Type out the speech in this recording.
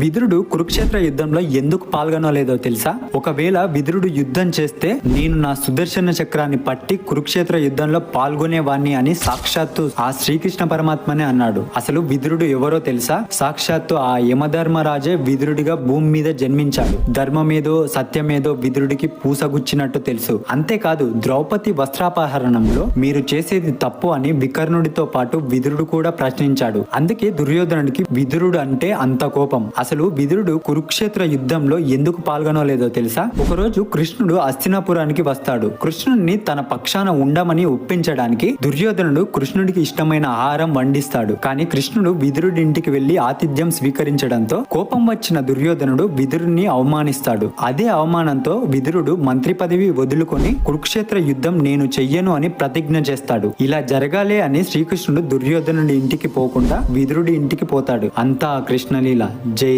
విదురుడు కురుక్షేత్ర యుద్ధంలో ఎందుకు పాల్గొనలేదో తెలుసా? ఒకవేళ విదురుడు యుద్ధం చేస్తే నేను నా సుదర్శన చక్రాన్ని పట్టి కురుక్షేత్ర యుద్ధంలో పాల్గొనేవాణ్ణి అని సాక్షాత్తు ఆ శ్రీకృష్ణ పరమాత్మనే అన్నాడు. అసలు విదురుడు ఎవరో తెలుసా? సాక్షాత్తు ఆ యమధర్మరాజే విదురుడిగా భూమి మీద జన్మించాడు. ధర్మమేదో సత్యమేదో విదురుడికి పూసగుచ్చినట్టు తెలుసు. అంతేకాదు ద్రౌపది వస్త్రాపహరణంలో మీరు చేసేది తప్పు అని వికర్ణుడితో పాటు విదురుడు కూడా ప్రశ్నించాడు. అందుకే దుర్యోధనుడికి విదురుడు అంటే అంత కోపం. అసలు అసలు విదురుడు కురుక్షేత్ర యుద్ధంలో ఎందుకు పాల్గొనలేదో తెలుసా? ఒకరోజు కృష్ణుడు అస్తినాపురానికి వస్తాడు. కృష్ణుడిని తన పక్షాన ఉండమని ఒప్పించడానికి దుర్యోధనుడు కృష్ణుడికి ఇష్టమైన ఆహారం వండిస్తాడు. కానీ కృష్ణుడు విదురుడి ఇంటికి వెళ్ళి ఆతిథ్యం స్వీకరించడంతో కోపం వచ్చిన దుర్యోధనుడు విదురుని అవమానిస్తాడు. అదే అవమానంతో విదురుడు మంత్రి పదవి వదులుకొని కురుక్షేత్ర యుద్ధం నేను చెయ్యను అని ప్రతిజ్ఞ చేస్తాడు. ఇలా జరగాలి అని శ్రీకృష్ణుడు దుర్యోధనుడి ఇంటికి పోకుండా విదురుడి ఇంటికి పోతాడు. అంతా కృష్ణలీల. జై